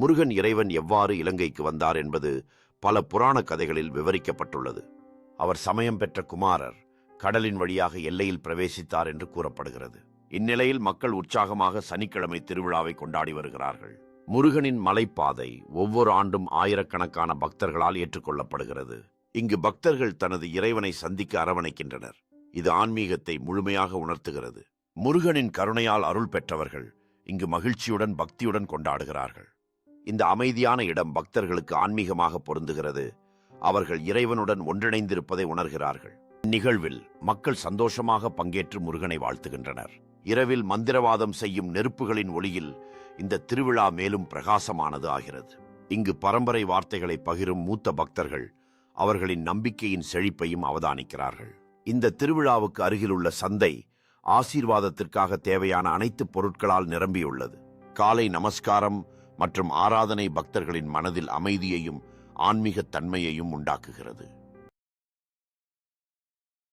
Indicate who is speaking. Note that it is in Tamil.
Speaker 1: முருகன் இறைவன் எவ்வாறு இலங்கைக்கு வந்தார் என்பது பல புராண கதைகளில் விவரிக்கப்பட்டுள்ளது. அவர் சமயம் பெற்ற குமாரர் கடலின் வழியாக எல்லையில் பிரவேசித்தார் என்று கூறப்படுகிறது. இந்நிலையில் மக்கள் உற்சாகமாக சனிக்கிழமை திருவிழாவை கொண்டாடி வருகிறார்கள். முருகனின் மலைப்பாதை ஒவ்வொரு ஆண்டும் ஆயிரக்கணக்கான பக்தர்களால் ஏற்றுக்கொள்ளப்படுகிறது. இங்கு பக்தர்கள் தனது இறைவனை சந்திக்க அரவணைக்கின்றனர். இது ஆன்மீகத்தை முழுமையாக உணர்த்துகிறது. முருகனின் கருணையால் அருள் பெற்றவர்கள் இங்கு மகிழ்ச்சியுடன் பக்தியுடன் கொண்டாடுகிறார்கள். இந்த அமைதியான இடம் பக்தர்களுக்கு ஆன்மீகமாக பொருந்துகிறது. அவர்கள் இறைவனுடன் ஒன்றிணைந்திருப்பதை உணர்கிறார்கள். நிகழ்வில் மக்கள் சந்தோஷமாக பங்கேற்று முருகனை வாழ்த்துகின்றனர். இரவில் மந்திரவாதம் செய்யும் நெருப்புகளின் ஒளியில் இந்த திருவிழா மேலும் பிரகாசமானது ஆகிறது. இங்கு பரம்பரை வார்த்தைகளை பகிரும் மூத்த பக்தர்கள் அவர்களின் நம்பிக்கையின் செழிப்பையும் அவதானிக்கிறார்கள். இந்த திருவிழாவுக்கு அருகிலுள்ள சந்தை ஆசீர்வாதத்திற்காக தேவையான அனைத்து பொருட்களால் நிரம்பியுள்ளது. காலை நமஸ்காரம் மற்றும் ஆராதனை பக்தர்களின் மனதில் அமைதியையும் ஆன்மீகத் தன்மையையும் உண்டாக்குகிறது.